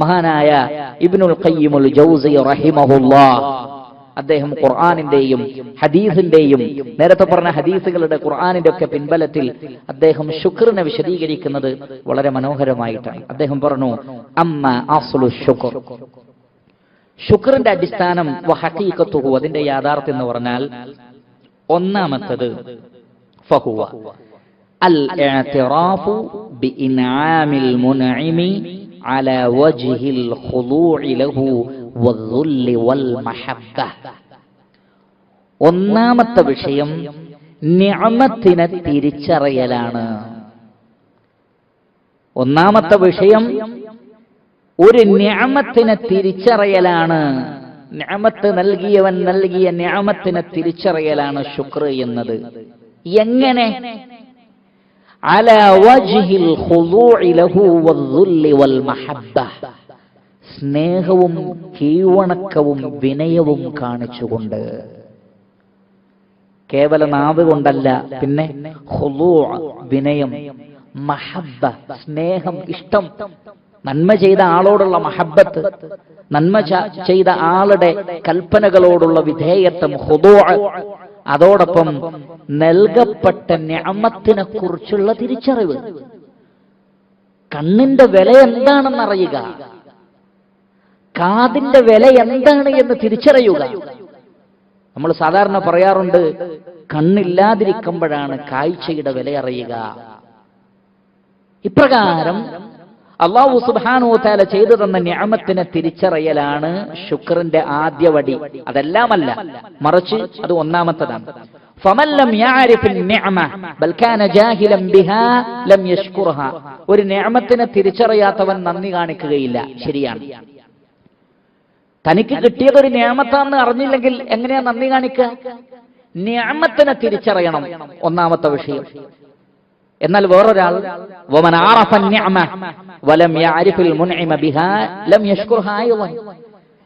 മഹാനായ ഇബ്നുൽ ഖയ്യിമുൽ ജൗസി റഹിമഹുല്ലാഹ് അദ്ദേഹം ഖുർആാനിന്റെയും ഹദീസിന്റെയും നേരത്തെ പറഞ്ഞ ഹദീസുകളുടെ ഖുർആാനിന്റെ ഒക്കെ പിൻബലത്തിൽ അദ്ദേഹം ശുക്രിനെ വിശദീകരിക്കുന്നത് വളരെ മനോഹരമായിട്ടാണ്. അദ്ദേഹം പറഞ്ഞു അമ്മ അസ്ലു ശുക്ർ. ശുക്രിന്റെ അടിസ്ഥാനം വഹഖീഖത്തുഹു അതിന്റെ യാഥാർത്ഥ്യം എന്ന് പറഞ്ഞാൽ ഒന്നാമത്തത് ഫഹുവ. അൽ ഇഅ്തിറാഫു ബിഇൻആമിൽ മുൻഇമി على وجه الخضوع له والذل والمحبة ഒന്നാമത്തെ വിഷയം നിഅമത്തിനെ തിരിച്ചറിയലാണ് ഒന്നാമത്തെ വിഷയം ഒരു നിഅമത്തിനെ തിരിച്ചറിയലാണ് നിഅമത്ത് നൽകിയവൻ നൽകിയ നിഅമത്തിനെ തിരിച്ചറിയലാണ് ശുക്ർ എന്നത് എങ്ങനെ സ്നേഹവും കീഴ്വണക്കവും വിനയവും കാണിച്ചുകൊണ്ട്. കേവല നാവ് കൊണ്ടല്ല പിന്നെ വിനയം മഹബ്ബ സ്നേഹം ഇഷ്ടം. നന്മ ചെയ്ത ആളോടുള്ള മഹബത്ത് നന്മ ചെയ്ത ആളുടെ കൽപ്പനകളോടുള്ള വിധേയത്വം ഹുദൂ അതോടൊപ്പം നൽകപ്പെട്ട ഞാമത്തിനെ കുറിച്ചുള്ള തിരിച്ചറിവ്. കണ്ണിന്റെ വില എന്താണെന്ന് അറിയുക കാതിന്റെ വില എന്താണ് എന്ന് തിരിച്ചറിയുക. നമ്മൾ സാധാരണ പറയാറുണ്ട് കണ്ണില്ലാതിരിക്കുമ്പോഴാണ് കാഴ്ചയുടെ വില അറിയുക. ഇപ്രകാരം അള്ളാഹു സുബാനോ താല ചെയ്തു തന്ന ഞാമത്തിനെ തിരിച്ചറിയലാണ് ശുക്രന്റെ ആദ്യ വടി അതെല്ലാമല്ല മറിച്ച് അത് ഒന്നാമത്തതാണ് فمن لم يعرف النعمة بل كان جاهلا بها لم يشكرها ഒരു നിഅമത്തിനെ തിരിച്ചറിയാത്തവൻ നന്ദി കാണിക്കുകയില്ല ശരിയാണ് തനിക്ക് കിട്ടിയത് ഒരു നിയമത്താന്ന് അറിഞ്ഞില്ലെങ്കിൽ എങ്ങനെയാ നന്ദി കാണിക്കുക നിയമത്തിനെ തിരിച്ചറിയണം ഒന്നാമത്തെ വിഷയം എന്നാൽ വേറൊരാൾ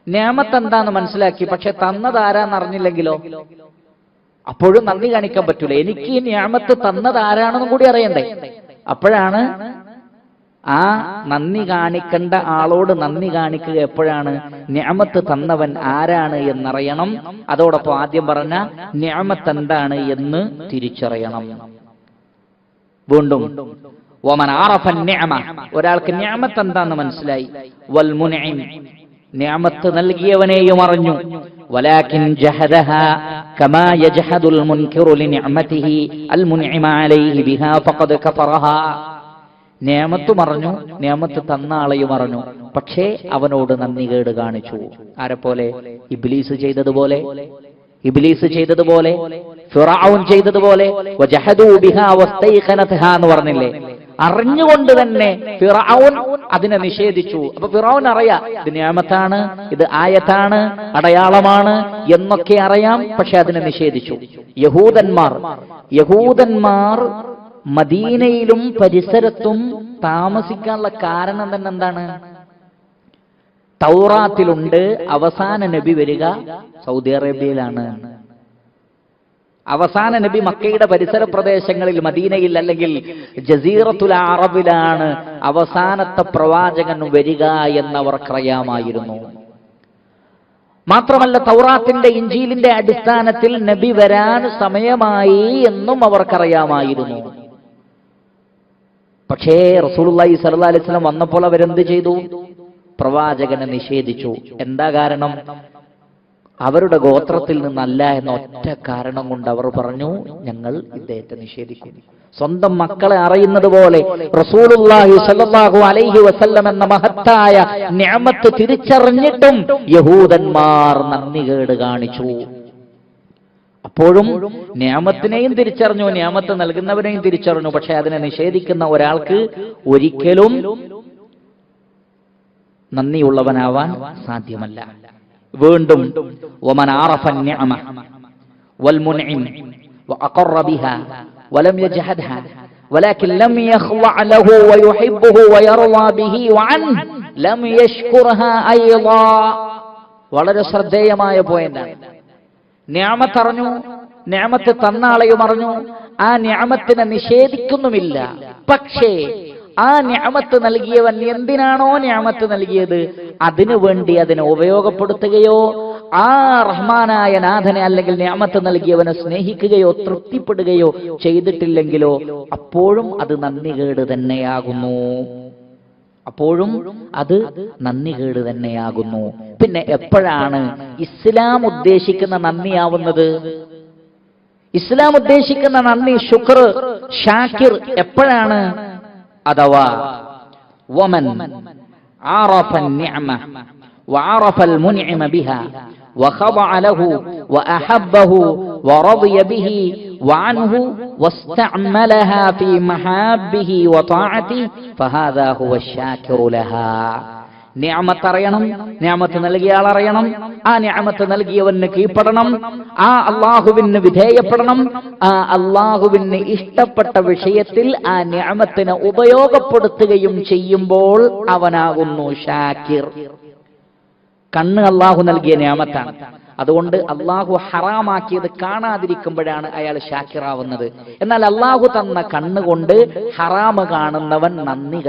നിയമത്ത് മനസ്സിലാക്കി പക്ഷെ തന്നതാരാന്നറിഞ്ഞില്ലെങ്കിലോ അപ്പോഴും നന്ദി കാണിക്കാൻ പറ്റൂല. എനിക്ക് ഈ ഞാമത്ത് തന്നതാരാണെന്നും കൂടി അറിയണ്ടേ? അപ്പോഴാണ് ആ നന്ദി കാണിക്കേണ്ട ആളോട് നന്ദി കാണിക്കുക എപ്പോഴാണ്? ഞാമത്ത് തന്നവൻ ആരാണ് എന്നറിയണം. അതോടൊപ്പം ആദ്യം പറഞ്ഞ ഞാമത്ത് എന്താണ് എന്ന് തിരിച്ചറിയണം. വീണ്ടും. ഒമൻ ആറഫൻ ഞാമ ഒരാൾക്ക് ഞാമത്ത് എന്താന്ന് മനസ്സിലായി. വൽ മുനൈം ഞാമത്ത് നൽകിയവനെയും അറിഞ്ഞു. വലാകിൻ ജഹദഹ കമാ യജ്ഹദുൽ മുൻകിറു ലിനിഅമതിഹി അൽ അലൈഹി ബിഹാ ഫഖദ് നിയമത്ത് മറഞ്ഞു നിയമത്ത് തന്ന ആളെയും പക്ഷേ അവനോട് നന്ദി കേട് കാണിച്ചു. ആരെപ്പോലെ? ഇബ്ലീസ് ചെയ്തതുപോലെ. ഇബ്ലീസ് ചെയ്തതുപോലെ ഫിറാവുൻ ചെയ്തതുപോലെ എന്ന് പറഞ്ഞില്ലേ? അറിഞ്ഞുകൊണ്ട് തന്നെ ഫിറാവുൻ അതിനെ നിഷേധിച്ചു. അപ്പൊ ഫിറാവുൻ അറിയാം ഇത് നിയമത്താണ് ഇത് ആയത്താണ് അടയാളമാണ് എന്നൊക്കെ അറിയാം പക്ഷെ അതിനെ നിഷേധിച്ചു. യഹൂദന്മാർ യഹൂദന്മാർ മദീനയിലും പരിസരത്തും താമസിക്കാനുള്ള കാരണം തന്നെ എന്താണ്? തൗറാത്തിലുണ്ട്. അവസാന നബി വരിക സൗദി അറേബ്യയിലാണ്. അവസാന നബി മക്കയുടെ പരിസര പ്രദേശങ്ങളിൽ മദീനയിൽ അല്ലെങ്കിൽ ജസീറത്തുൽ അറബിലാണ് അവസാനത്തെ പ്രവാചകൻ വരിക എന്നവർക്കറിയാമായിരുന്നു. മാത്രമല്ല തൗറാത്തിന്റെ ഇഞ്ചീലിന്റെ അടിസ്ഥാനത്തിൽ നബി വരാൻ സമയമായി എന്നും അവർക്കറിയാമായിരുന്നു. പക്ഷേ റസൂലുള്ളാഹി സ്വല്ലല്ലാഹി അലൈഹി വന്നപ്പോൾ അവരെന്ത് ചെയ്തു? പ്രവാചകനെ നിഷേധിച്ചു. എന്താ കാരണം? അവരുടെ ഗോത്രത്തിൽ നിന്നല്ല എന്ന ഒറ്റ കാരണം കൊണ്ട് അവർ പറഞ്ഞു ഞങ്ങൾ ഇദ്ദേഹത്തെ നിഷേധിക്കും. സ്വന്തം മക്കളെ അറിയുന്നത് പോലെ റസൂലുള്ളാഹി സല്ലല്ലാഹു അലൈഹി വസല്ലം എന്ന മഹത്തായ നിഅമത്ത് തിരിച്ചറിഞ്ഞിട്ടും യഹൂദന്മാർ നന്ദികേട് കാണിച്ചു. അപ്പോഴും നിയമത്തിനെയും തിരിച്ചറിഞ്ഞു നിയമത്ത് നൽകുന്നവരെയും തിരിച്ചറിഞ്ഞു പക്ഷെ അതിനെ നിഷേധിക്കുന്ന ഒരാൾക്ക് ഒരിക്കലും നന്ദിയുള്ളവനാവാൻ സാധ്യമല്ല വീണ്ടും ومن عرف النعمة والمنعم وأقر بها ولم يجحدها ولكن لم يخضع له ويحبه ويرضى به وعنه لم يشكرها أيضا വളരെ ശ്രദ്ധേയമായ പോയിന്റാണ് ഞാമത്ത് അറിഞ്ഞു ഞാമത്ത് തന്ന ആളെയും അറിഞ്ഞു ആ ഞാമത്തിനെ നിഷേധിക്കുന്നുമില്ല പക്ഷേ ആ ഞാമത്ത് നൽകിയവൻ എന്തിനാണോ ഞാമത്ത് നൽകിയത്? അതിനു വേണ്ടി അതിനെ ഉപയോഗപ്പെടുത്തുകയോ ആ റഹ്മാനായ നാഥനെ അല്ലെങ്കിൽ ഞാമത്ത് നൽകിയവനെ സ്നേഹിക്കുകയോ തൃപ്തിപ്പെടുകയോ ചെയ്തിട്ടില്ലെങ്കിലോ അപ്പോഴും അത് നന്ദികേട് തന്നെയാകുന്നു. അപ്പോഴും അത് നന്ദികേട് തന്നെയാകുന്നു. പിന്നെ എപ്പോഴാണ് ഇസ്ലാം ഉദ്ദേശിക്കുന്ന നന്ദിയാവുന്നത്? ഇസ്ലാം ഉദ്ദേശിക്കുന്ന നന്ദി ശുക്ർ ഷാക്കിർ എപ്പോഴാണ്? അഥവാ വമൻ عرف النعمة وعرف المنعم بها وخضع له وأحبه ورضي به وعنه واستعملها في محابه وطاعته فهذا هو الشاكر لها നിയമത്ത് അറിയണം നിയമത്ത് നൽകിയ അറിയണം. ആ നിയമത്ത് നൽകിയവന് കീഴ്പ്പെടണം. ആ അള്ളാഹുവിന് വിധേയപ്പെടണം. ആ അള്ളാഹുവിന് ഇഷ്ടപ്പെട്ട വിഷയത്തിൽ ആ നിയമത്തിനെ ഉപയോഗപ്പെടുത്തുകയും ചെയ്യുമ്പോൾ അവനാകുന്നു ഷാക്കിർ. കണ്ണ് അള്ളാഹു നൽകിയ നിയമത്താണ്. അതുകൊണ്ട് അള്ളാഹു ഹറാമാക്കിയത് കാണാതിരിക്കുമ്പോഴാണ് അയാൾ ഷാക്കിറാവുന്നത്. എന്നാൽ അള്ളാഹു തന്ന കണ്ണുകൊണ്ട് ഹറാമ് കാണുന്നവൻ നന്ദി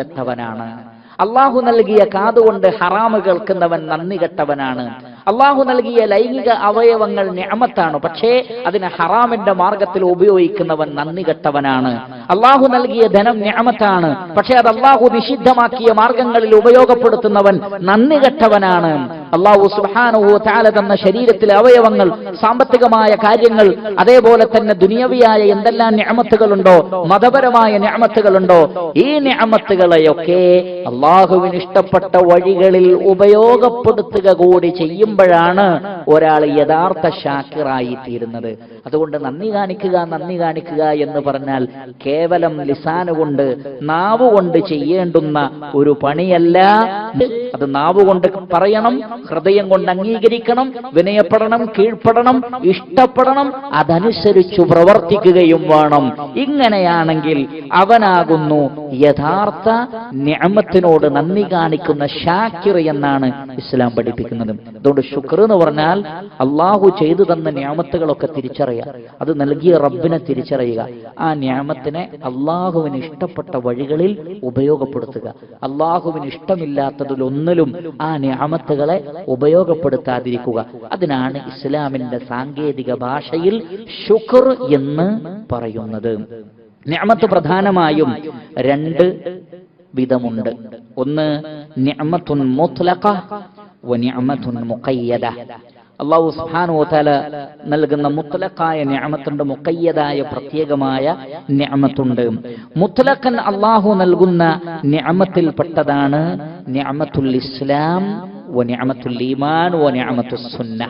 അള്ളാഹു നൽകിയ കാതുകൊണ്ട് ഹറാമ് കേൾക്കുന്നവൻ നന്ദി കെട്ടവനാണ്. അള്ളാഹു നൽകിയ ലൈംഗിക അവയവങ്ങൾ ഞാമത്താണ് പക്ഷേ അതിനെ ഹറാമിന്റെ മാർഗത്തിൽ ഉപയോഗിക്കുന്നവൻ നന്ദി കെട്ടവനാണ്. അള്ളാഹു നൽകിയ ധനം ഞാമത്താണ് പക്ഷേ അത് അള്ളാഹു നിഷിദ്ധമാക്കിയ മാർഗങ്ങളിൽ ഉപയോഗപ്പെടുത്തുന്നവൻ നന്ദി കെട്ടവനാണ്. അള്ളാഹു സുഹാനുഹോ താല തന്ന ശരീരത്തിലെ അവയവങ്ങൾ സാമ്പത്തികമായ കാര്യങ്ങൾ അതേപോലെ തന്നെ ദുനിയവിയായ എന്തെല്ലാം ഞാമത്തുകളുണ്ടോ മതപരമായ ഞാമത്തുകളുണ്ടോ ഈ ഞാമത്തുകളെയൊക്കെ അള്ളാഹുവിന് ഇഷ്ടപ്പെട്ട വഴികളിൽ ഉപയോഗപ്പെടുത്തുക കൂടി ചെയ്യുമ്പോഴാണ് ഒരാൾ യഥാർത്ഥ ഷാക്കിറായി തീരുന്നത്. അതുകൊണ്ട് നന്ദി കാണിക്കുക നന്ദി കാണിക്കുക എന്ന് പറഞ്ഞാൽ കേവലം ലിസാനുകൊണ്ട് നാവുകൊണ്ട് ചെയ്യേണ്ടുന്ന ഒരു പണിയല്ല. അത് നാവുകൊണ്ട് പറയണം ഹൃദയം കൊണ്ട് അംഗീകരിക്കണം വിനയപ്പെടണം കീഴ്പ്പെടണം ഇഷ്ടപ്പെടണം അതനുസരിച്ചു പ്രവർത്തിക്കുകയും വേണം. ഇങ്ങനെയാണെങ്കിൽ അവനാകുന്നു യഥാർത്ഥ ഞാമത്തിനോട് നന്ദി കാണിക്കുന്ന ഷാക്കിർ എന്നാണ് ഇസ്ലാം പഠിപ്പിക്കുന്നത്. അതുകൊണ്ട് ശുക്ർ എന്ന് പറഞ്ഞാൽ അള്ളാഹു ചെയ്തു തന്ന ന്യാമത്തുകളൊക്കെ ഞാമത്തുകളൊക്കെ തിരിച്ചറിയുക. അത് നൽകിയ റബ്ബിനെ തിരിച്ചറിയുക. ആ ഞാമത്തിനെ അള്ളാഹുവിന് ഇഷ്ടപ്പെട്ട വഴികളിൽ ഉപയോഗപ്പെടുത്തുക. അള്ളാഹുവിന് ഇഷ്ടമില്ലാത്തതിലൊന്നിലും ആ ഞാമത്തുകളെ ഉപയോഗപ്പെടുത്താതിരിക്കുക. അതിനാണ് ഇസ്ലാമിന്റെ സാങ്കേതിക ഭാഷയിൽ ശുക്ർ എന്ന് പറയുന്നത്. ഞാമത്ത് പ്രധാനമായും രണ്ട് വിധമുണ്ട്. ഒന്ന് ഞാമത്തുൻ മുത്ലഖ വ ഞാമത്തുൻ മുഖയ്യദ. അള്ളാഹു സുബ്ഹാനഹു വതആല നൽകുന്ന മുത്തലക്കായ ഞാമത്തുണ്ട് മുക്കയ്യതായ പ്രത്യേകമായ ഞാമത്തുണ്ട് മുത്തലക്കൻ അള്ളാഹു നൽകുന്ന നിഅമത്തിൽപ്പെട്ടതാണ് ഞാമത്തുൽ ഇസ്ലാം വ നിഅമത്തുൽ ഈമാൻ ഞാമത്തു സുന്ന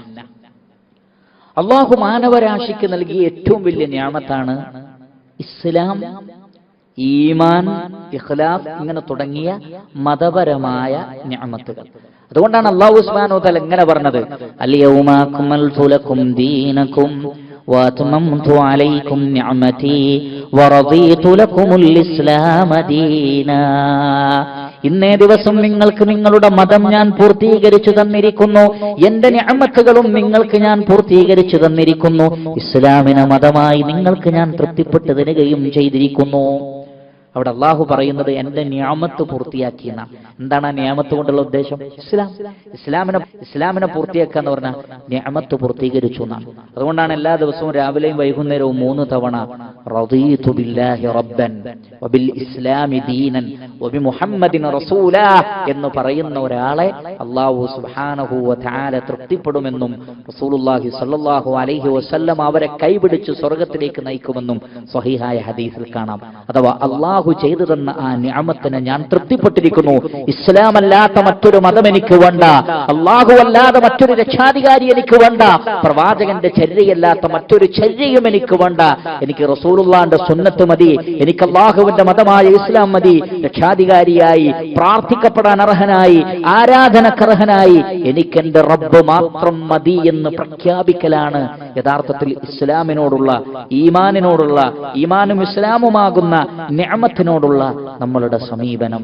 അള്ളാഹു മാനവരാശിക്ക് നൽകിയ ഏറ്റവും വലിയ ഞാമത്താണ് ഇസ്ലാം. ഈമാൻ ഇഖ്ലാസ് ഇങ്ങനെ തുടങ്ങിയ മതപരമായ ഞാമത്തുകൾ അതുകൊണ്ടാണ് അള്ളാഹു ഉസ്മാനോ തല എങ്ങനെ പറഞ്ഞത് അലിയൗമാക്കും ദീനക്കും واتممت عليكم نعمتي ورضيت لكم الاسلام دينا ഇന്നേ ദിവസം നിങ്ങൾക്ക് നിങ്ങളുടെ മതം ഞാൻ പൂർത്തീകരിച്ചു തന്നിരിക്കുന്നു എന്റെ ഞാമത്തുകളും നിങ്ങൾക്ക് ഞാൻ പൂർത്തീകരിച്ചു തന്നിരിക്കുന്നു ഇസ്ലാമിനെ മതമായി നിങ്ങൾക്ക് ഞാൻ തൃപ്തിപ്പെട്ടു തരികയും ചെയ്തിരിക്കുന്നു അവിടെ അള്ളാഹു പറയുന്നത് എന്റെ ഞാമത്ത് പൂർത്തിയാക്കിയെന്ന. എന്താണ് ആ നിയമത്ത് കൊണ്ടുള്ള ഉദ്ദേശം? ഇസ്ലാം. ഇസ്ലാമിനെ ഇസ്ലാമിനെ പൂർത്തിയാക്കുക എന്ന് പറഞ്ഞാൽ ന്യാമത്ത് പൂർത്തീകരിച്ചു എന്നാണ്. അതുകൊണ്ടാണ് എല്ലാ ദിവസവും രാവിലെയും വൈകുന്നേരവും മൂന്ന് തവണ എന്ന് പറയുന്ന ഒരാളെ അള്ളാഹു തൃപ്തിപ്പെടുമെന്നും റസൂലുള്ളാഹി സ്വല്ലല്ലാഹു അലൈഹി വസല്ലം അവരെ കൈപിടിച്ച് സ്വർഗത്തിലേക്ക് നയിക്കുമെന്നും സ്വഹീഹായ ഹദീസിൽ കാണാം. അഥവാ അള്ളാഹു ചെയ്തു തന്ന ആ ഞാമത്തിന് ഞാൻ തൃപ്തിപ്പെട്ടിരിക്കുന്നു. ഇസ്ലാമല്ലാത്ത മറ്റൊരു മതം എനിക്ക് വേണ്ട. അള്ളാഹു അല്ലാതെ മറ്റൊരു രക്ഷാധികാരി എനിക്ക് വേണ്ട. പ്രവാചകന്റെ ചര്യയല്ലാത്ത മറ്റൊരു ചര്യയും എനിക്ക് വേണ്ട. എനിക്ക് റസൂലുള്ളാന്റെ സുന്നത്ത് മതി. എനിക്ക് അള്ളാഹുവിന്റെ മതമായ ഇസ്ലാം മതി. രക്ഷാധികാരിയായി പ്രാർത്ഥിക്കപ്പെടാൻ അർഹനായി ആരാധനക്കർഹനായി എനിക്ക് എന്റെ റബ്ബ് മാത്രം മതി എന്ന് പ്രഖ്യാപിക്കലാണ് യഥാർത്ഥത്തിൽ ഇസ്ലാമിനോടുള്ള ഈമാനിനോടുള്ള ഈമാനും ഇസ്ലാമുമാകുന്ന ഞാമത്തിനോടുള്ള നമ്മളുടെ സമീപനം.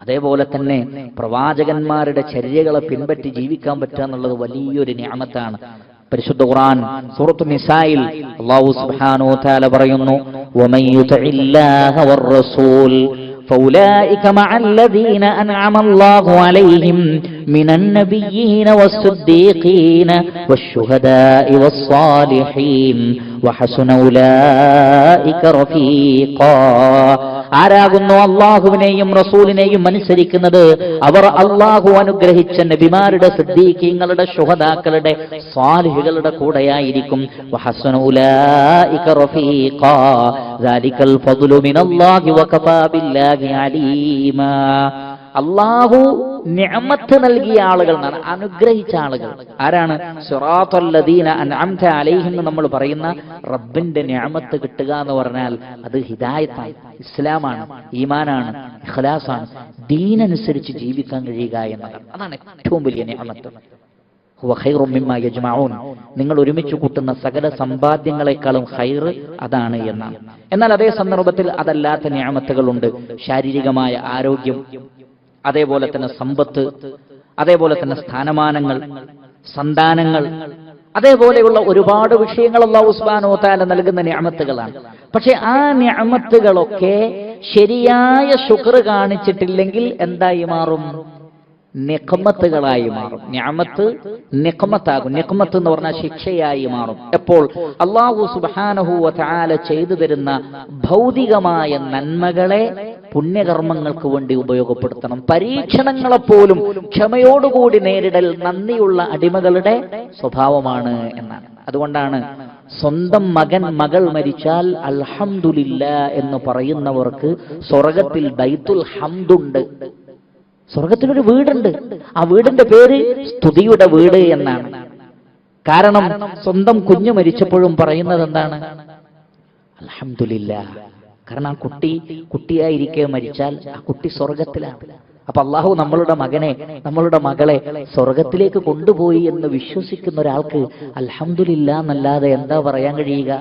അതേപോലെ തന്നെ പ്രവാചകന്മാരുടെ ചര്യകളെ പിൻപറ്റി ജീവിക്കാൻ പറ്റുക എന്നുള്ളത് വലിയൊരു ഞാമത്താണ് പരിശുദ്ധ ഖുർആൻ സൂറത്തു നിസായിൽ അള്ളാഹു സുബ്ഹാനഹു വ തആല പറയുന്നു فأولئك مع الذين أنعم الله عليهم من النبيين والصديقين والشهداء والصالحين وحسن أولئك رفيقا. ആരാകുന്നു അള്ളാഹുവിനെയും റസൂലിനെയും അനുസരിക്കുന്നത്? അവർ അള്ളാഹു അനുഗ്രഹിച്ച നബിമാരുടെ സിദ്ദീഖീങ്ങളുടെ ശുഹദാക്കളുടെ സ്വാലിഹികളുടെ കൂടെയായിരിക്കും. അള്ളാഹു നിഅമത്ത് നൽകിയ ആളുകൾ എന്നാണ് അനുഗ്രഹിച്ച ആളുകൾ. ആരാണ്? സിറാത്തല്ലദീന അൻഅംത അലൈഹിം എന്ന് നമ്മൾ പറയുന്ന റബ്ബിന്റെ നിഅമത്ത് കിട്ടുക എന്ന് പറഞ്ഞാൽ അത് ഹിദായത്താണ് ഇസ്ലാമാണ് ഈമാനാണ് ഇഖ്ലാസാണ്. ദീനനുസരിച്ച് ജീവിക്കാൻ കഴിയുക എന്നതാണ് അതാണ് ഏറ്റവും വലിയ യജ്മഊൻ. നിങ്ങൾ ഒരുമിച്ച് കൂട്ടുന്ന സകല സമ്പാദ്യങ്ങളെക്കാളും ഹൈർ അതാണ് എന്നാണ്. എന്നാൽ അതേ സന്ദർഭത്തിൽ അതല്ലാത്ത ഞാമത്തുകളുണ്ട് ശാരീരികമായ ആരോഗ്യം അതേപോലെ തന്നെ സമ്പത്ത് അതേപോലെ തന്നെ സ്ഥാനമാനങ്ങൾ സന്താനങ്ങൾ അതേപോലെയുള്ള ഒരുപാട് വിഷയങ്ങൾ അള്ളാഹു ഉസ്മാനോ താല നൽകുന്ന ഞാമത്തുകളാണ് പക്ഷെ ആ ഞാമത്തുകളൊക്കെ ശരിയായ ശുക്ർ കാണിച്ചിട്ടില്ലെങ്കിൽ എന്തായി മാറും? നിഖമത്തുകളായി മാറും. ഞാമത്ത് നിഖമത്താകും. നിഖമത്ത് എന്ന് പറഞ്ഞാൽ ശിക്ഷയായി മാറും. എപ്പോൾ അള്ളാഹു സുബാനഹുവ താല ചെയ്തു തരുന്ന ഭൗതികമായ നന്മകളെ പുണ്യകർമ്മങ്ങൾക്ക് വേണ്ടി ഉപയോഗപ്പെടുത്തണം. പരീക്ഷണങ്ങളെപ്പോലും ക്ഷമയോടുകൂടി നേരിടൽ നന്ദിയുള്ള അടിമകളുടെ സ്വഭാവമാണ് എന്നാണ്. അതുകൊണ്ടാണ് സ്വന്തം മകൻ മകൾ മരിച്ചാൽ അൽഹംദുലില്ല എന്ന് പറയുന്നവർക്ക് സ്വർഗത്തിൽ ബൈത്തുൽ ഹംദുണ്ട്. സ്വർഗത്തിലൊരു വീടുണ്ട്. ആ വീടിന്റെ പേര് സ്തുതിയുടെ വീട് എന്നാണ്. കാരണം സ്വന്തം കുഞ്ഞു മരിച്ചപ്പോഴും പറയുന്നത് എന്താണ്? അലഹമില്ല കാരണം ആ കുട്ടി കുട്ടിയായിരിക്കെ മരിച്ചാൽ ആ കുട്ടി സ്വർഗത്തിലാണ്. അപ്പൊ അള്ളാഹു നമ്മളുടെ മകനെ നമ്മളുടെ മകളെ സ്വർഗത്തിലേക്ക് കൊണ്ടുപോയി എന്ന് വിശ്വസിക്കുന്ന ഒരാൾക്ക് അലഹമില്ല എന്നല്ലാതെ എന്താ പറയാൻ കഴിയുക?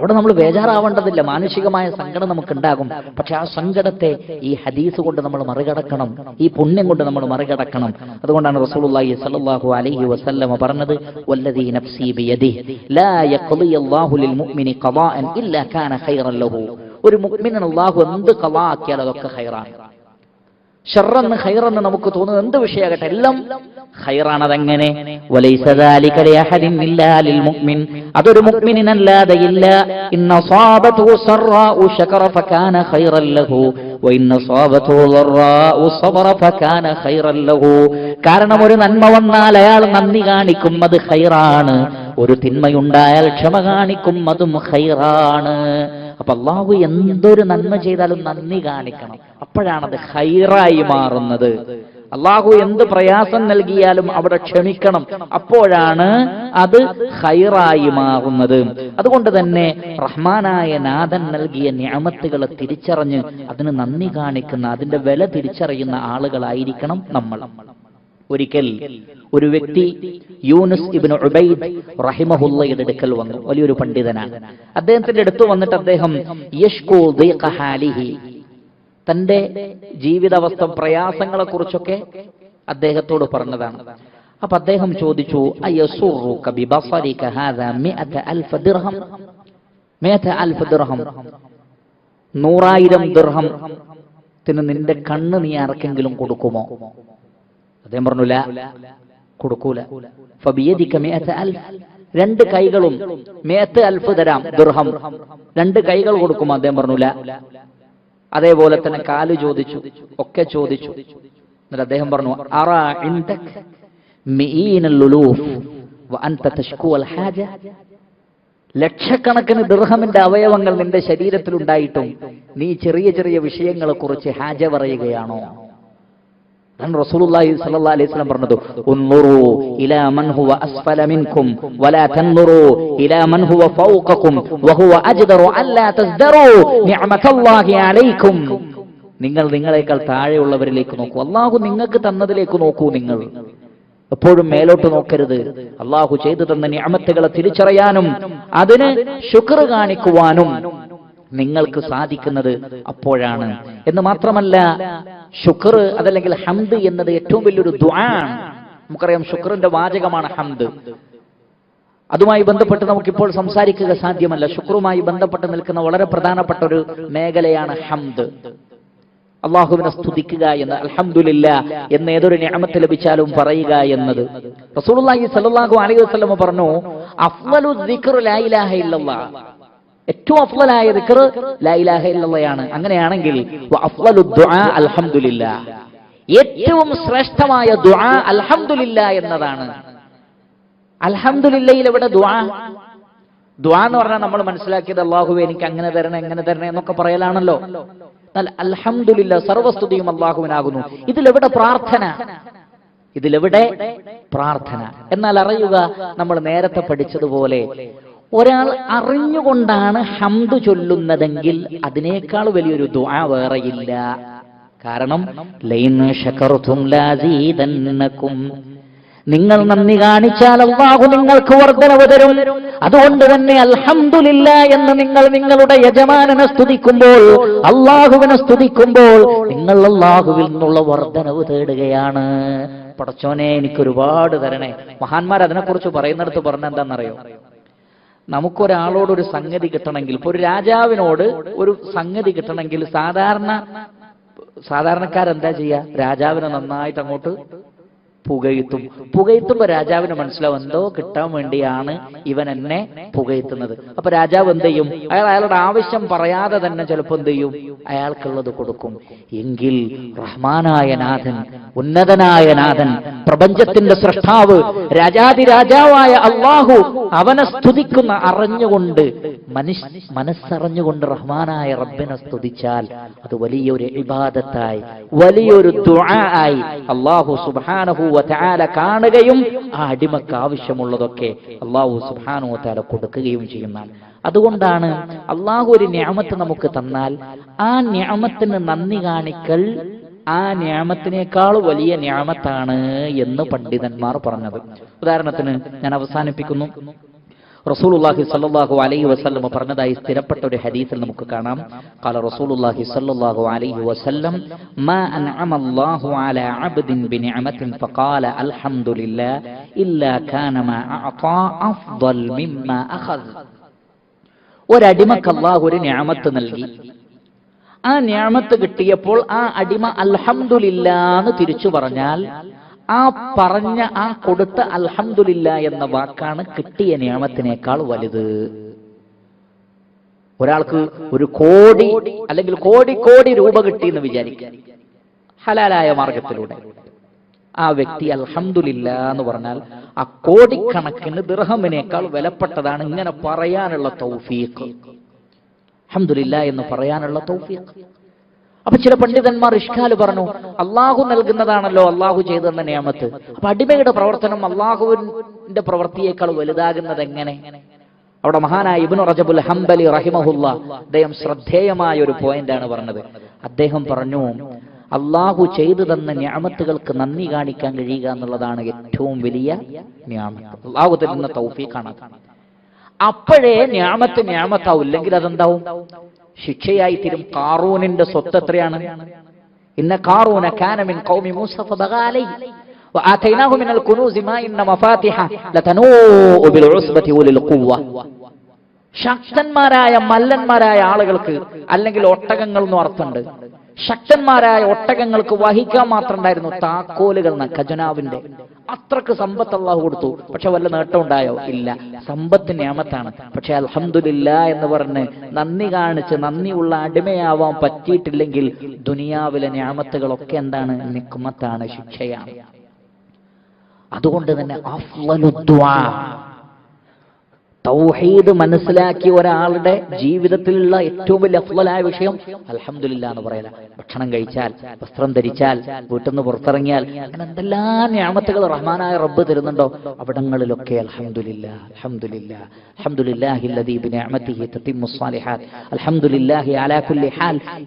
അവിടെ നമ്മൾ ബേജാറാവേണ്ടതില്ല. മാനുഷികമായ സങ്കടം നമുക്കുണ്ടാകും. പക്ഷെ ആ സങ്കടത്തെ ഈ ഹദീസ് കൊണ്ട് നമ്മൾ മറികടക്കണം. ഈ പുണ്യം കൊണ്ട് നമ്മൾ മറികടക്കണം. അതുകൊണ്ടാണ് റസൂലുള്ളാഹി സ്വല്ലല്ലാഹു അലൈഹി വസല്ലമ പറഞ്ഞത് വല്ലദീ നഫ്സി ബിയദി ലാ യഖ്ളി അല്ലാഹു ലിൽ മുഅ്മിനി ഖളാഅൻ ഇല്ലാ കാന ഖൈറൻ ലഹു. ഒരു മുഅ്മിനൻ അല്ലാഹു എന്ത് ഖളാഅ ആക്കിയാലും അതൊക്കെ ഖൈറാണ്. ഷെറെന്ന് ഹൈറെന്ന് നമുക്ക് തോന്നുന്നത് എന്ത് വിഷയാകട്ടെ എല്ലാം ഹൈറാണതെങ്ങനെ അതൊരു മുക്മിനല്ലാതെ ഇല്ല കാരണം ഒരു നന്മ വന്നാൽ അയാൾ നന്ദി കാണിക്കും അത് ഹൈറാണ് ഒരു തിന്മയുണ്ടായാൽ ക്ഷമ കാണിക്കും അതും ഹൈറാണ് അപ്പൊ അള്ളാഹു എന്തൊരു നന്മ ചെയ്താലും നന്ദി കാണിക്കണം. അപ്പോഴാണത് ഹൈറായി മാറുന്നത്. അള്ളാഹു എന്ത് പ്രയാസം നൽകിയാലും അവിടെ ക്ഷമിക്കണം. അപ്പോഴാണ് അത് ഹൈറായി മാറുന്നത്. അതുകൊണ്ട് തന്നെ റഹ്മാനായ നാഥൻ നൽകിയ ഞാമത്തുകളെ തിരിച്ചറിഞ്ഞ് അതിന് നന്ദി കാണിക്കുന്ന അതിന്റെ വില തിരിച്ചറിയുന്ന ആളുകളായിരിക്കണം നമ്മൾ. ഒരിക്കൽ ഒരു വ്യക്തി യൂനുസ് ഇബ്നു ഉബൈദ് റഹിമഹുല്ലയുടെ അടുക്കൽ വന്നു. വലിയൊരു പണ്ഡിതനാണ്. അദ്ദേഹത്തിന്റെ അടുത്ത് വന്നിട്ട് അദ്ദേഹം യഷ്കോ തന്റെ ജീവിതാവസ്ഥ പ്രയാസങ്ങളെ കുറിച്ചൊക്കെ അദ്ദേഹത്തോട് പറഞ്ഞതാണ്. അപ്പൊ അദ്ദേഹം ചോദിച്ചു നൂറായിരം ദിർഹം ത്തിന് നിന്റെ കണ്ണ് നീ ആർക്കെങ്കിലും കൊടുക്കുമോ? അദ്ദേഹം പറഞ്ഞു ലാ കൊടുക്കൂല. രണ്ട് കൈകളും മേത്ത് അൽഫ് തരാം ദുർഹം. രണ്ട് കൈകൾ കൊടുക്കുമോ? അദ്ദേഹം പറഞ്ഞു ലാ അതേപോലെ തന്നെ കാൽ ചോദിച്ചു ഒക്കെ ചോദിച്ചു. എന്നിട്ട് അദ്ദേഹം പറഞ്ഞു അറാ ലക്ഷക്കണക്കിന് ദൃഹമിന്റെ അവയവങ്ങൾ നിന്റെ ശരീരത്തിൽ ഉണ്ടായിട്ടും നീ ചെറിയ ചെറിയ വിഷയങ്ങളെ കുറിച്ച് ഹാജ പറയുകയാണോ? റസൂലുള്ളാഹി അലൈഹി വസല്ലം ഇലാ മൻ ഹുവ അസ്ഫല വലാ ഇലാ മൻ ഹുവ ഫൗഖകും വഹുവ അജ്ദറു അല്ലാ തസ്ദറു നിഅമതല്ലാഹി അലൈക്കും. നിങ്ങൾ നിങ്ങളെക്കാൾ താഴെയുള്ളവരിലേക്ക് നോക്കൂ. അള്ളാഹു നിങ്ങൾക്ക് തന്നതിലേക്ക് നോക്കൂ നിങ്ങൾ. എപ്പോഴും മേലോട്ട് നോക്കരുത്. അള്ളാഹു ചെയ്തു തന്ന ഞാമത്തുകളെ തിരിച്ചറിയാനും അതിന് ശുക്ർ കാണിക്കുവാനും നിങ്ങൾക്ക് സാധിക്കുന്നത് അപ്പോഴാണ്. എന്ന് മാത്രമല്ല ശുക്ർ അതല്ലെങ്കിൽ ഹംദ് എന്നത് ഏറ്റവും വലിയൊരു ദ്വാണ് നമുക്കറിയാം ശുക്റിന്റെ വാചകമാണ് ഹംദ്. അതുമായി ബന്ധപ്പെട്ട് നമുക്കിപ്പോൾ സംസാരിക്കുക സാധ്യമല്ല. ശുക്രുമായി ബന്ധപ്പെട്ട് നിൽക്കുന്ന വളരെ പ്രധാനപ്പെട്ട ഒരു മേഖലയാണ് ഹംദ്. അള്ളാഹുവിനെ സ്തുതിക്കുക എന്ന് അലഹമില്ല എന്ന് ഏതൊരു ഞാമത്ത് ലഭിച്ചാലും പറയുക എന്നത്. സ്വല്ലല്ലാഹു അലൈഹി വസല്ലം പറഞ്ഞു അഫ്ളലു ഏറ്റവും അഫ്ളലായ ദിക്ർ ലാ ഇലാഹ ഇല്ലല്ലാഹയാണ് അങ്ങനെയാണെങ്കിൽ അൽഹംദുലില്ലാ. ഏറ്റവും ശ്രേഷ്ഠമായ ദുആ അൽഹംദുലില്ലാ എന്നതാണ്. അൽഹംദുലില്ലയിൽ എവിടെ ദുആ? ദുആ എന്ന് പറഞ്ഞാൽ നമ്മൾ മനസ്സിലാക്കിയത് അള്ളാഹു എനിക്ക് അങ്ങനെ തരണം എങ്ങനെ തരണം എന്നൊക്കെ പറയലാണല്ലോ. എന്നാൽ അൽഹംദുലില്ല സർവസ്തുതിയും അള്ളാഹുവിനാകുന്നു ഇതിലെവിടെ പ്രാർത്ഥന? ഇതിലെവിടെ പ്രാർത്ഥന? എന്നാൽ അറിയുക നമ്മൾ നേരത്തെ പഠിച്ചതുപോലെ ഒരാൾ അറിഞ്ഞുകൊണ്ടാണ് ഹംദ് ചൊല്ലുന്നതെങ്കിൽ അതിനേക്കാൾ വലിയൊരു ദുആ വേറെയില്ല. കാരണം നിങ്ങൾ നന്ദി കാണിച്ചാൽ അള്ളാഹു നിങ്ങൾക്ക് വർധനവ് തരും. അതുകൊണ്ട് തന്നെ അൽഹംദുലില്ല എന്ന് നിങ്ങൾ നിങ്ങളുടെ യജമാനനെ സ്തുതിക്കുമ്പോൾ അള്ളാഹുവിനെ സ്തുതിക്കുമ്പോൾ നിങ്ങൾ അള്ളാഹുവിൽ നിന്നുള്ള വർധനവ് തേടുകയാണ്. പടച്ചോനെ എനിക്ക് ഒരുപാട് തരണേ. മഹാന്മാർ അതിനെക്കുറിച്ച് പറയുന്നിടത്ത് പറഞ്ഞ എന്താണെന്നറിയോ നമുക്കൊരാളോട് ഒരു സംഗതി കിട്ടണമെങ്കിൽ ഇപ്പൊ ഒരു രാജാവിനോട് ഒരു സംഗതി കിട്ടണമെങ്കിൽ സാധാരണ സാധാരണക്കാരെന്താ ചെയ്യാ? രാജാവിനെ നന്നായിട്ട് അങ്ങോട്ട് പുകയത്തും പുകയത്തുമ്പോ രാജാവിന് മനസ്സിലാവും എന്തോ കിട്ടാൻ വേണ്ടിയാണ് ഇവൻ എന്നെ പുകയത്തുന്നത് അപ്പൊ രാജാവ് എന്ത് ചെയ്യും? അയാൾ അയാളുടെ ആവശ്യം പറയാതെ തന്നെ ചിലപ്പോൾ എന്ത് ചെയ്യും? അയാൾക്കുള്ളത് കൊടുക്കും. എങ്കിൽ റഹ്മാനായ നാഥൻ ഉന്നതനായ നാഥൻ പ്രപഞ്ചത്തിന്റെ സൃഷ്ടാവ് രാജാതിരാജാവായ അള്ളാഹു അവനെ സ്തുതിക്കുന്ന അറിഞ്ഞുകൊണ്ട് മനുഷ്യ മനസ്സറിഞ്ഞുകൊണ്ട് റഹ്മാനായ റബ്ബിനെ സ്തുതിച്ചാൽ അത് വലിയൊരു ഇബാദത്തായി വലിയൊരു ആയി അള്ളാഹു സുബ്ഹാനഹു വതആല കാണുകയും ആ അടിമക്ക് ആവശ്യമുള്ളതൊക്കെ അള്ളാഹു സുബ്ഹാനഹു വതആല കൊടുക്കുകയും ചെയ്യുന്നതാണ്. അതുകൊണ്ടാണ് അള്ളാഹു ഒരു ന്യാമത്ത് നമുക്ക് തന്നാൽ ആ ന്യാമത്തിന് നന്ദി കാണിക്കൽ ആ ന്യാമത്തിനേക്കാൾ വലിയ ന്യാമത്താണ് എന്ന് പണ്ഡിതന്മാർ പറഞ്ഞത് ഉദാഹരണത്തിന് ഞാൻ അവസാനിപ്പിക്കുന്നു റസൂലുള്ളാഹി സ്വല്ലല്ലാഹു അലൈഹി വസല്ലം പറഞ്ഞതായി സ്ഥിരപ്പെട്ട ഒരു ഹദീസിൽ നമുക്ക് കാണാം قال رسول الله صلى الله عليه وسلم ما أنعم الله على عبد بنعمة فقال الحمد لله إلا كان ما أعطى أفضل مما أخذ ഒരടിമക്ക് അള്ളാഹു ഒരു ഞാമത്ത് നൽകി ആ ഞാമത്ത് കിട്ടിയപ്പോൾ ആ അടിമ അൽഹംദുലില്ലാന്ന് തിരിച്ചു പറഞ്ഞാൽ ആ പറഞ്ഞ ആ കൊടുത്ത അൽഹംദുലില്ല എന്ന വാക്കാണ് കിട്ടിയ നിയമത്തിനേക്കാൾ വലുത്. ഒരാൾക്ക് ഒരു കോടി അല്ലെങ്കിൽ കോടി കോടി രൂപ കിട്ടി എന്ന് വിചാരിക്കുക. ഹലാലായ മാർഗത്തിലൂടെ. ആ വ്യക്തി അൽഹംദുലില്ല എന്ന് പറഞ്ഞാൽ ആ കോടിക്കണക്കിന് ദൃഹമിനേക്കാൾ വിലപ്പെട്ടതാണ് ഇങ്ങനെ പറയാനുള്ള തൗഫീഖ്. അൽഹംദുലില്ല എന്ന് പറയാനുള്ള തൗഫീഖ്. അപ്പൊ ചില പണ്ഡിതന്മാർ ഇഷ്കാൽ പറഞ്ഞു അള്ളാഹു നൽകുന്നതാണല്ലോ അള്ളാഹു ചെയ്തു തന്ന നിയമത്ത്. അപ്പൊ അടിമയുടെ പ്രവർത്തനം അള്ളാഹുവിന്റെ പ്രവൃത്തിയേക്കാൾ വലുതാകുന്നത് എങ്ങനെ? അവിടെ മഹാനായ ഇബ്നു റജബുൽ ഹംബലി റഹിമഹുല്ല അദ്ദേഹം ശ്രദ്ധേയമായ ഒരു പോയിന്റ് ആണ് പറഞ്ഞത്. അദ്ദേഹം പറഞ്ഞു അള്ളാഹു ചെയ്തു തന്ന ഞാമത്തുകൾക്ക് നന്ദി കാണിക്കാൻ കഴിയുക എന്നുള്ളതാണ് ഏറ്റവും വലിയ ഞാമത്ത് അള്ളാഹു തരുന്ന തൗഫീഖാണ് അപ്പോഴേ ഞാമത്ത് ഞാമത്താവും ഇല്ലെങ്കിൽ അതെന്താവും ശിക്ഷയായി തീരും കാറൂനിന്റെ സ്വത്ത് എത്രയാണ് ഇന്ന കാറൂന കാനമിൻ കൗമി മൂസ ഫബഗാലൈ وآتيناه من الكنوز ما إن مفاتحه لتنوء بالعصبة أولي القوة ശക്തന്മാരായ മല്ലന്മാരായ ആളുകൾക്ക് അല്ലെങ്കിൽ ഒട്ടകങ്ങൾ എന്ന് അർത്ഥമുണ്ട് ശക്തന്മാരായ ഒട്ടകങ്ങൾക്ക് വഹിക്കാൻ മാത്രം ഉണ്ടായിരുന്നു താക്കോലുകൾ ഖജനാവിന്റെ. അത്രയ്ക്ക് സമ്പത്ത് അള്ളാഹു കൊടുത്തു. പക്ഷെ വല്ല നേട്ടം ഉണ്ടായോ? ഇല്ല. സമ്പത്ത് നിയമത്താണ് പക്ഷെ അലഹമില്ല എന്ന് പറഞ്ഞ് നന്ദി കാണിച്ച് നന്ദിയുള്ള അടിമയാവാൻ പറ്റിയിട്ടില്ലെങ്കിൽ ദുനിയാവിലെ ഞാമത്തുകളൊക്കെ എന്താണ്? നിക്കുമത്താണ് ശിക്ഷയാണ്. അതുകൊണ്ട് തന്നെ തൗഹീദ് മനസ്സിലാക്കിയ ഒരാളുടെ ജീവിതത്തിലുള്ള ഏറ്റവും വലിയ അഫ്ലായ വിഷയം അലഹമില്ല എന്ന് പറയല ഭക്ഷണം കഴിച്ചാൽ വസ്ത്രം ധരിച്ചാൽ വീട്ടിൽ നിന്ന് പുറത്തിറങ്ങിയാൽ അങ്ങനെ എന്തെല്ലാം ഞാമത്തുകൾ റഹ്മാനായ റബ്ബ് തരുന്നുണ്ടോ? അവിടങ്ങളിലൊക്കെ അലഹമില്ല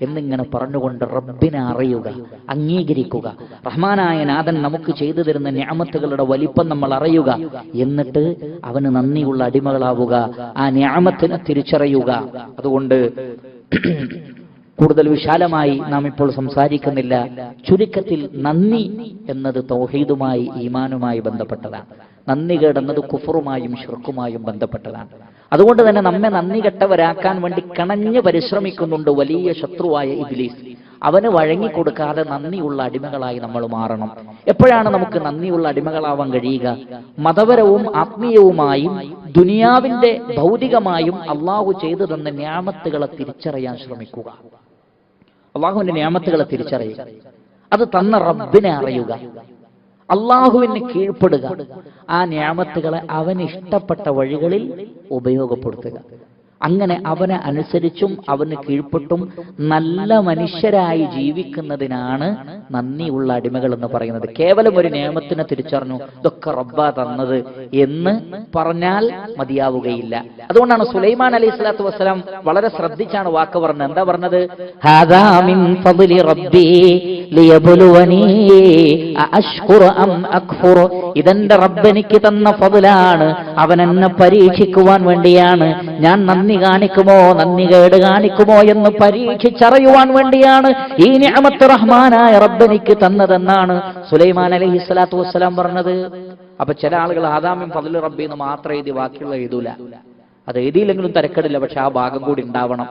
എന്നിങ്ങനെ പറഞ്ഞുകൊണ്ട് റബ്ബിനെ അറിയുക അംഗീകരിക്കുക. റഹ്മാനായ നാഥൻ നമുക്ക് ചെയ്തു തരുന്ന ഞാമത്തുകളുടെ വലിപ്പം നമ്മൾ അറിയുക. എന്നിട്ട് അവന് നന്ദിയുള്ള അടിമകളാവുക ആ ഞാമത്തിനെ തിരിച്ചറിയുക. അതുകൊണ്ട് കൂടുതൽ വിശാലമായി നാം ഇപ്പോൾ സംസാരിക്കുന്നില്ല. ചുരുക്കത്തിൽ നന്ദി എന്നത് തൗഹീദുമായി ഈമാനുമായി ബന്ധപ്പെട്ടതാണ്. നന്ദി കേടെന്നത് കുഫറുമായും ഷിർക്കുമായും ബന്ധപ്പെട്ടതാണ്. അതുകൊണ്ട് തന്നെ നമ്മെ നന്ദി കെട്ടവരാക്കാൻ വേണ്ടി കണഞ്ഞ് പരിശ്രമിക്കുന്നുണ്ട് വലിയ ശത്രുവായ ഇബ്ലീസ്. അവന് വഴങ്ങിക്കൊടുക്കാതെ നന്ദിയുള്ള അടിമകളായി നമ്മൾ മാറണം. എപ്പോഴാണ് നമുക്ക് നന്ദിയുള്ള അടിമകളാവാൻ കഴിയുക? മതപരവും ആത്മീയവുമായും ദുനിയാവിന്റെ ഭൗതികമായും അള്ളാഹു ചെയ്തു തന്ന ന്യാമത്തുകളെ തിരിച്ചറിയാൻ ശ്രമിക്കുക. അള്ളാഹുവിന്റെ ന്യാമത്തുകളെ തിരിച്ചറിയുക. അത് തന്ന റബ്ബിനെ അറിയുക. അള്ളാഹുവിന് കീഴ്പ്പെടുക. ആ ന്യാമത്തുകളെ അവന് ഇഷ്ടപ്പെട്ട വഴികളിൽ ഉപയോഗപ്പെടുത്തുക. അങ്ങനെ അവനെ അനുസരിച്ചും അവന് കീഴ്പ്പെട്ടും നല്ല മനുഷ്യരായി ജീവിക്കുന്നതിനാണ് നന്ദിയുള്ള അടിമകൾ എന്ന് പറയുന്നത്. കേവലം ഒരു നിയമത്തിനെ തിരിച്ചറിഞ്ഞു ഇതൊക്കെ റബ്ബ തന്നത് എന്ന് പറഞ്ഞാൽ മതിയാവുകയില്ല. അതുകൊണ്ടാണ് സുലൈമാൻ അലൈഹി സ്വലാത്തു വസ്സലാം വളരെ ശ്രദ്ധിച്ചാണ് വാക്ക് പറഞ്ഞത്. എന്താ പറഞ്ഞത്? "ഹാദാ മിൻ ഫദ്ലി റബ്ബി ലിയബ്ലുവനീ അഅശ്കുറു അം അക്ഫുർ. ഇതെന്റെ റബ്ബ് എനിക്ക് തന്ന ഫതിലാണ്. അവൻ എന്നെ പരീക്ഷിക്കുവാൻ വേണ്ടിയാണ് ഞാൻ നന്ദി കാണിക്കുമോ? നന്ദി കേട് കാണിക്കുമോ എന്ന് പരീക്ഷിച്ചറിയുവാൻ വേണ്ടിയാണ് ഈ നിഅമത്ത് റഹ്മാനായ റബ്ബ് എനിക്ക് തന്നതെന്നാണ് സുലൈമാൻ അലഹി സ്വലാത്തു വസ്സലാം പറഞ്ഞത്. അപ്പൊ ചില ആളുകൾ ആദാമ്യം ഫضل റബ്ബി എന്ന് മാത്രം എഴുതി ബാക്കിയുള്ള എഴുതൂല. അത് എഴുതിയില്ലെങ്കിലും തിരക്കടില്ല പക്ഷെ ആ ഭാഗം കൂടി ഉണ്ടാവണം.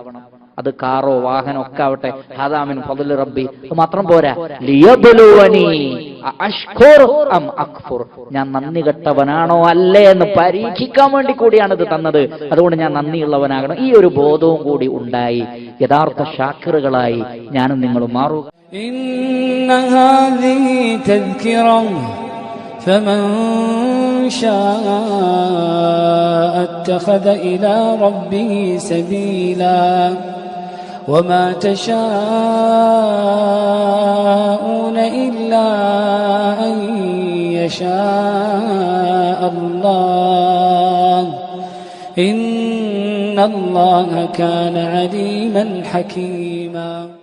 അത് കാറോ വാഹനോ ഒക്കെ ആവട്ടെ. ഹാദാമിൻ ഫضل റബ്ബി. അത് മാത്രം പോരാ. ലിയബ്ലുവനി. അഷ്കുർ അം അക്ഫുർ ഞാൻ നന്ദി കെട്ടവനാണോ അല്ലേ എന്ന് പരീക്ഷിക്കാൻ വേണ്ടി കൂടിയാണ് ഇത് തന്നത്. അതുകൊണ്ട് ഞാൻ നന്ദിയുള്ളവനാകണം. ഈ ഒരു ബോധവും കൂടി ഉണ്ടായി. യഥാർത്ഥ ഷാക്കിറുകളായി ഞാനും നിങ്ങളും മാറുക. اتخذ إلى ربه سبيلا وما تشاءون إلا أن يشاء الله. إن الله كان عليما حكيما.